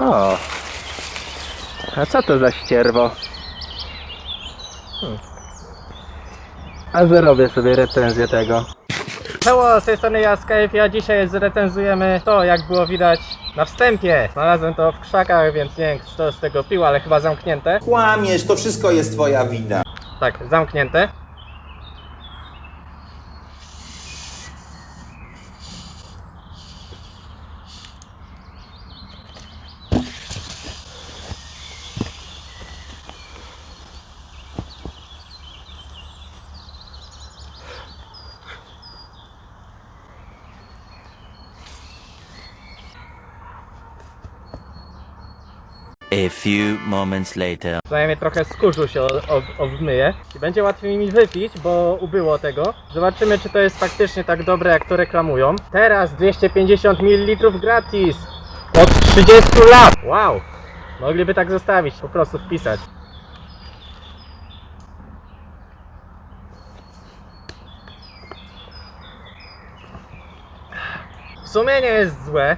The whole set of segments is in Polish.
O. A co to za ścierwo? Hmm. A zrobię sobie recenzję tego. Czoło, z tej strony ja Skype, a dzisiaj zrecenzujemy to, jak było widać na wstępie. Znalazłem to w krzakach, więc nie wiem, kto z tego pił, ale chyba zamknięte. Kłamiesz, to wszystko jest twoja wina. Tak, zamknięte. A few moments later. Przynajmniej trochę skórzu się obmyje i będzie łatwiej mi wypić, bo ubyło tego. Zobaczymy, czy to jest faktycznie tak dobre, jak to reklamują. Teraz 250 ml gratis od 30 lat. Wow! Mogliby tak zostawić, po prostu wpisać. W sumie nie jest złe.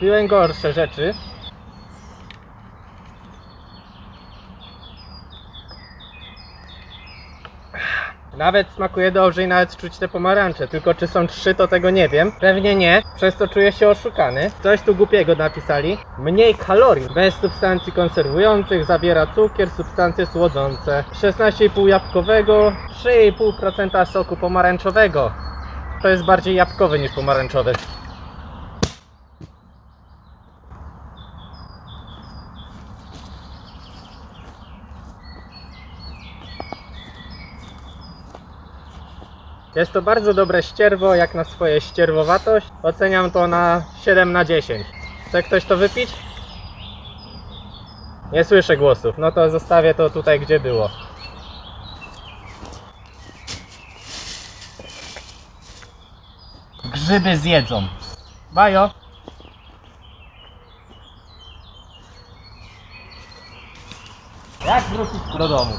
Piłem gorsze rzeczy. Nawet smakuje dobrze i nawet czuć te pomarańcze, tylko czy są trzy to tego nie wiem. Pewnie nie, przez to czuję się oszukany. Coś tu głupiego napisali. Mniej kalorii, bez substancji konserwujących, zawiera cukier, substancje słodzące. 16,5 jabłkowego, 3,5% soku pomarańczowego. To jest bardziej jabłkowy niż pomarańczowy. Jest to bardzo dobre ścierwo, jak na swoje ścierwowatość. Oceniam to na 7 na 10. Chce ktoś to wypić? Nie słyszę głosów. No to zostawię to tutaj, gdzie było. Grzyby zjedzą. Bajo. Jak wrócić do domu?